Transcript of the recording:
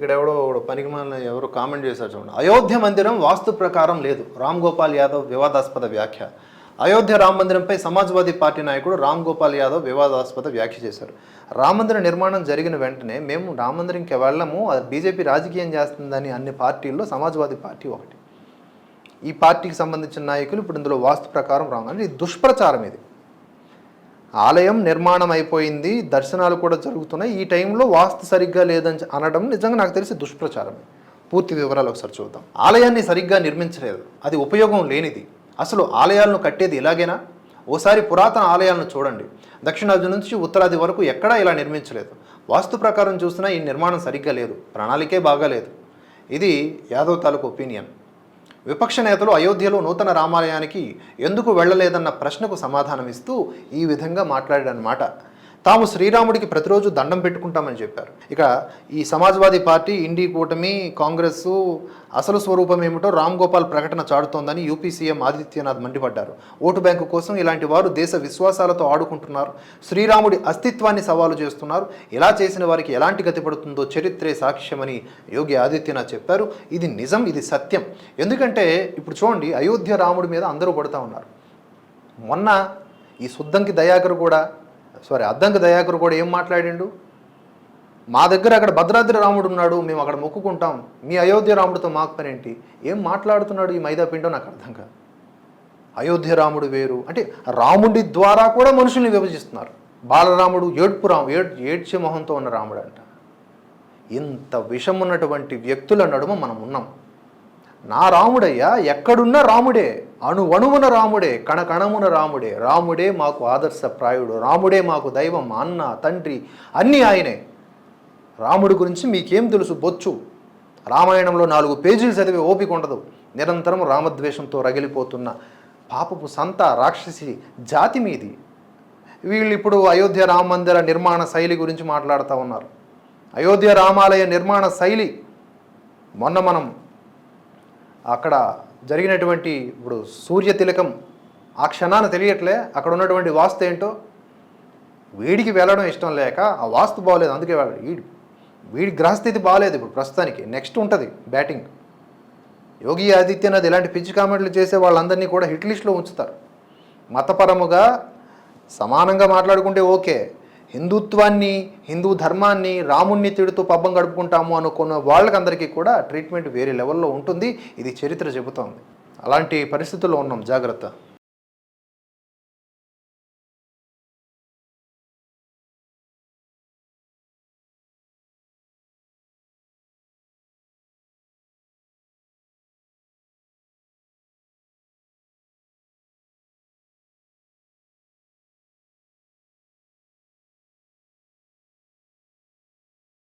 ఇక్కడ ఎవడో పనికి మన ఎవరు కామెంట్ చేశారు చూడండి. అయోధ్య మందిరం వాస్తు ప్రకారం లేదు. రామ్ గోపాల్ యాదవ్ వివాదాస్పద వ్యాఖ్య. అయోధ్య రామ మందిరంపై సమాజ్వాదీ పార్టీ నాయకుడు రామ్ గోపాల్ యాదవ్ వివాదాస్పద వ్యాఖ్య చేశారు. రామ మందిర నిర్మాణం జరిగిన వెంటనే మేము రామ మందిరంకి వెళ్ళము అది బీజేపీ రాజకీయం చేస్తుందని అన్ని పార్టీల్లో సమాజ్వాదీ పార్టీ ఒకటి. ఈ పార్టీకి సంబంధించిన నాయకులు ఇప్పుడు ఇందులో వాస్తు ప్రకారం రాంగ్ అంటే ఇది దుష్ప్రచారం ఇది. ఆలయం నిర్మాణం అయిపోయింది దర్శనాలు కూడా జరుగుతున్నాయి. ఈ టైంలో వాస్తు సరిగ్గా లేదని అనడం నిజంగా నాకు తెలిసి దుష్ప్రచారమే పూర్తి వివరాలు ఒకసారి చూద్దాం. ఆలయాన్ని సరిగ్గా నిర్మించలేదు. అది ఉపయోగం లేనిది. అసలు ఆలయాలను కట్టేది ఇలాగేనా ఓసారి పురాతన ఆలయాలను చూడండి. దక్షిణాది నుంచి ఉత్తరాది వరకు ఎక్కడా ఇలా నిర్మించలేదు. వాస్తు ప్రకారం చూసినా ఈ నిర్మాణం సరిగ్గా లేదు. ప్రణాళికే బాగాలేదు. ఇది యాదవ్ తాలూకు ఒపీనియన్. విపక్ష నేతలు అయోధ్యలో నూతన రామాలయానికి ఎందుకు వెళ్ళలేదన్న ప్రశ్నకు సమాధానమిస్తూ ఈ విధంగా మాట్లాడాడనమాట తాము శ్రీరాముడికి ప్రతిరోజు దండం పెట్టుకుంటామని చెప్పారు. ఇక ఈ సమాజ్వాదీ పార్టీ ఇండి కూటమి కాంగ్రెస్ అసలు స్వరూపం ఏమిటో రామ్ గోపాల్ ప్రకటన చాటుతోందని యూపీ సీఎం ఆదిత్యనాథ్ మండిపడ్డారు. ఓటు బ్యాంకు కోసం ఇలాంటి వారు దేశ విశ్వాసాలతో ఆడుకుంటున్నారు. శ్రీరాముడి అస్తిత్వాన్ని సవాలు చేస్తున్నారు. ఇలా చేసిన వారికి ఎలాంటి గతి పడుతుందో చరిత్రే సాక్ష్యమని యోగి ఆదిత్యనాథ్ చెప్పారు. ఇది నిజం ఇది సత్యం. ఎందుకంటే ఇప్పుడు చూడండి అయోధ్య రాముడి మీద అందరూ పడుతూ ఉన్నారు. మొన్న ఈ శుద్ధంకి దయాకర్ కూడా సారీ అద్దంకి దయాకర్ కూడా ఏం మాట్లాడిండు? మా దగ్గర అక్కడ భద్రాద్రి రాముడు ఉన్నాడు మేము అక్కడ మొక్కుకుంటాం. మీ అయోధ్య రాముడితో మాకు పని ఏంటి ఏం మాట్లాడుతున్నాడు ఈ మైదా పిండో నాకు అర్థం కాదు. అయోధ్య రాముడు వేరు. అంటే రాముడి ద్వారా కూడా మనుషుల్ని విభజిస్తున్నారు. బాలరాముడు ఏడుపు రాము ఏడ్ ఏడ్చే మొహంతో ఉన్న రాముడు అంట ఇంత విషం ఉన్నటువంటి వ్యక్తుల నడుమ మనం ఉన్నాం. నా రాముడయ్యా ఎక్కడున్నా రాముడే? అణు అణువున రాముడే కణకణమున రాముడే. రాముడే మాకు ఆదర్శప్రాయుడు రాముడే మాకు దైవం అన్న తండ్రి అన్నీ ఆయనే. రాముడి గురించి మీకేం తెలుసు? బొచ్చు. రామాయణంలో నాలుగు పేజీలు చదివే ఓపిక ఉండదు. నిరంతరం రామద్వేషంతో రగిలిపోతున్న పాపపు సంత రాక్షసి జాతి మీది. వీళ్ళు ఇప్పుడు అయోధ్య రామ మందిర నిర్మాణ శైలి గురించి మాట్లాడుతూ ఉన్నారు. అయోధ్య రామాలయ నిర్మాణ శైలి. మొన్న మనం అక్కడ జరిగినటువంటి ఇప్పుడు సూర్య తిలకం ఆ క్షణాన తెలియట్లే. అక్కడ ఉన్నటువంటి వాస్తు ఏంటో? వీడికి వెళ్ళడం ఇష్టం లేక ఆ వాస్తు బాగోలేదు అందుకే వెళ్ళాడు వీడి వీడి గ్రహస్థితి బాగాలేదు ఇప్పుడు ప్రస్తుతానికి. నెక్స్ట్ ఉంటుంది బ్యాటింగ్. యోగి ఆదిత్యనాథ్ ఇలాంటి పిచ్చి కామెంట్లు చేసే వాళ్ళందరినీ కూడా హిట్ లిస్ట్లో ఉంచుతారు. మతపరముగా సమానంగా మాట్లాడుకుంటే ఓకే. హిందుత్వాన్ని హిందూ ధర్మాన్ని రాముణ్ణి తిడుతూ పబ్బం గడుపుకుంటాము అనుకున్న వాళ్ళకందరికీ కూడా ట్రీట్మెంట్ వేరే లెవెల్లో ఉంటుంది. ఇది చరిత్ర చెబుతోంది. అలాంటి పరిస్థితుల్లో ఉన్నాం. జాగ్రత్త.